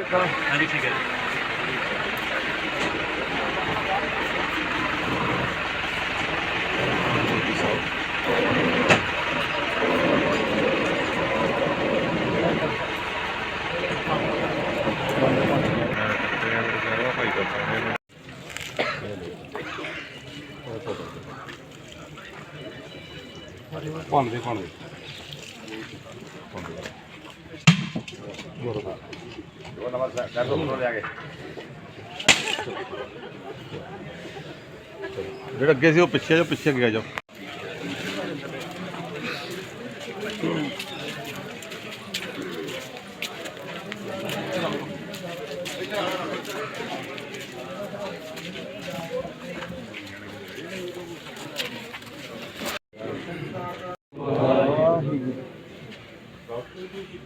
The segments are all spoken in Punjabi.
ਹਾਂਜੀ ਠੀਕ ਹੈ ਜੀ ਪਾਣ ਦੇ ਪਾਣ ਦੇ ਜਿਹੜਾ ਅੱਗੇ ਸੀ ਉਹ ਪਿੱਛੇ ਜੋ ਪਿੱਛੇ ਗਿਆ ਜੋ।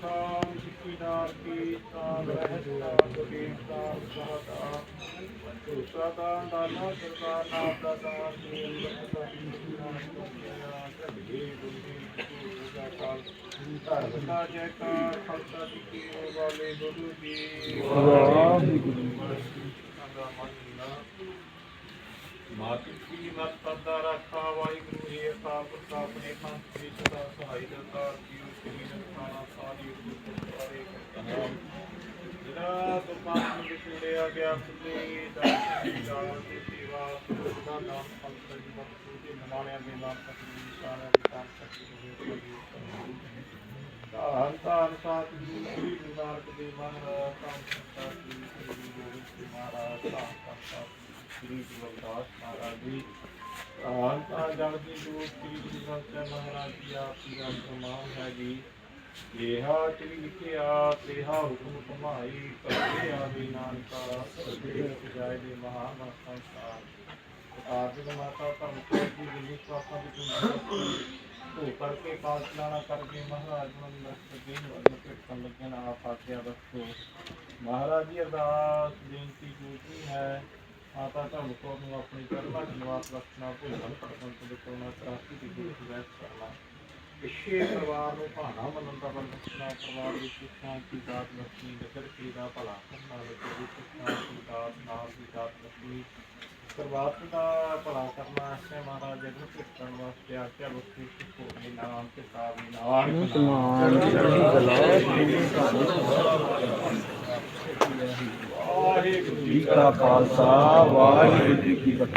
ਕੀ ਖਾਨ ਸਿੱਕੀਦਾਰ ਕੀ ਤਾਂ ਰਹਿਤਾ ਗੁਰੇਦਾਰ ਸਹਦਾ ਦੂਸਰਾ ਦਾਨ ਦਾਨਾ ਸਰਕਾਰ ਨਾਮ ਦਾ ਦਾਨ ਦੇ ਅੰਮ੍ਰਿਤ ਦਾ ਇੰਤਜ਼ਾਮ ਕਰਨਾ ਕਦੇ ਗੁਰੂ ਦਾ ਕਾਲ। ਧਰਮ ਦਾ ਜੈਕਾਰ ਖਾਲਸਾ ਜੀ ਕੀ ਵਾਲੇ ਗੁਰੂ ਜੀ। ਵਾਹਿਗੁਰੂ ਦਾ ਮੰਨਣਾ ਮਾਤਿ ਕੀ ਮਤ ਪਰਦਾ ਰੱਖਾ, ਵਾਹਿਗੁਰੂ ਜੀ ਅਕਾਲ ਪੁਰਖ ਆਪਣੇ ਪੰਥ ਦੀ ਸਦਾ ਸਹਾਈ ਦਰਕਾਰ ਕੀ ਗਿਆ ਖੁੱਲੇ ਦਰਸ਼ਨ ਜਾਣ ਦੀ ਸੇਵਾ ਦਾ ਨਾਮ ਪੰਥ ਦੀ ਬਖਸ਼ੂ ਦੇ ਨਿਮਾਣਿਆਂ ਦੇ ਨਾਮ ਤਕਦੀਰ ਸਾਰਿਆਂ ਦੇ ਕੰਮ ਤਕਦੀਰ ਧੰਨ ਧੰਨ ਸਾਥ ਜੀ ਸ੍ਰੀ ਗੁਰੂ ਨਾਨਕ ਦੇਵ ਮਹਾਰਾਜ ਧੰਨ ਸੰਤਾਂ ਜੀ ਸ੍ਰੀ ਗੁਰੂ ਗੋਬਿੰਦ ਸਿੰਘ ਮਹਾਰਾਜ ਧੰਨ ਧੰਨ ਸਾਥ ਸ੍ਰੀ ਗੁਰੂ ਰਵਿਦਾਸ ਮਹਾਰਾਜ ਜੀ ਧੰਨ ਧੰਨ ਜਨ ਦੀ ਜੋਤ ਸ੍ਰੀ ਗੁਰੂ ਗ੍ਰੰਥ ਸਾਹਿਬ ਮਹਾਰਾਜ ਜੀ ਆਪ ਜੀ ਦਾ ਫਰਮਾਨ ਹੈ ਜੀ ਇਹਾ ਚਲੀ ਲਿਖਿਆ, ਤੇਹਾ ਹੁਕਮ ਕਮਾਈ ਕਰਦੇ ਆਵੀ ਨਾਨਕਾ ਸਦੇ ਜਾਏ ਦੇ ਮਹਾਨ ਸੰਸਾਰ ਆਰਥਿਕ ਮਾਤਾ ਧਰਮ ਦੀ ਜਿਨੀ ਸਵਾਸਾਂ ਦੀ ਤੁਮ ਧੋ ਕਰਕੇ ਕਾਲ ਚਲਾਣਾ ਕਰਕੇ ਮਹਾਰਾਜ ਨੂੰ ਨਸਤ ਦੇ ਨੂੰ ਕੀਰਤਨ ਲੱਗਣ ਆਪ ਆਖਿਆ ਦੱਸੋ ਮਹਾਰਾਜ ਜੀ, ਅਰਦਾਸ, ਬੇਨਤੀ ਕੀਤੀ ਹੈ, ਮਾਤਾ ਧਰਮ ਕੋਲ ਨੂੰ ਆਪਣੀ ਕਰਨਾ ਨਿਵਾਸ ਰੱਖਣਾ ਭੁੱਲਣ ਪਰਸਨ ਤੇ ਕੋਨਾ ਤਰਾਸੀ ਦੀ ਗੁਰੂ ਵੈਸ ਕਰਨਾ। ਪਿੱਛੇ ਪਰਿਵਾਰ ਨੂੰ ਭਾਣਾ ਮੰਨਣ ਦਾ ਬੰਦਨਾ ਪਰਿਵਾਰ ਵਿੱਚ ਸ਼ਾਂਤੀ ਦਾਤ ਲక్ష్ਮੀ ਨਗਰ ਕੀ ਦਾ ਭਲਾ ਕਰਨਾ ਨਗਰ ਵਿੱਚ ਸ਼ਾਂਤੀ ਦਾਤ ਨਾਮ ਦੀ ਦਾਤ ਲక్ష్ਮੀ ਸਰਵਾਤ ਦਾ ਭਲਾ ਕਰਨਾ ਹੈ ਮਹਾਰਾਜ ਜਗਤ ਸਿੱਖਣ ਵਾਸਤੇ ਆਖਿਆ ਵਸਤੂ ਸਿੱਖੋ ਦੇ ਨਾਮ ਤੇ ਸਾਬ ਨਾਮ ਵਾਹਿਗੁਰੂ ਜੀ ਕਾ ਖਾਲਸਾ ਵਾਹਿਗੁਰੂ ਜੀ ਕੀ ਫਤਿਹ।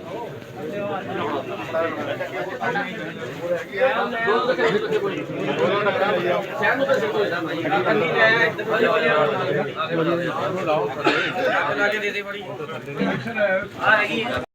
ਆ ਹੈਗੀ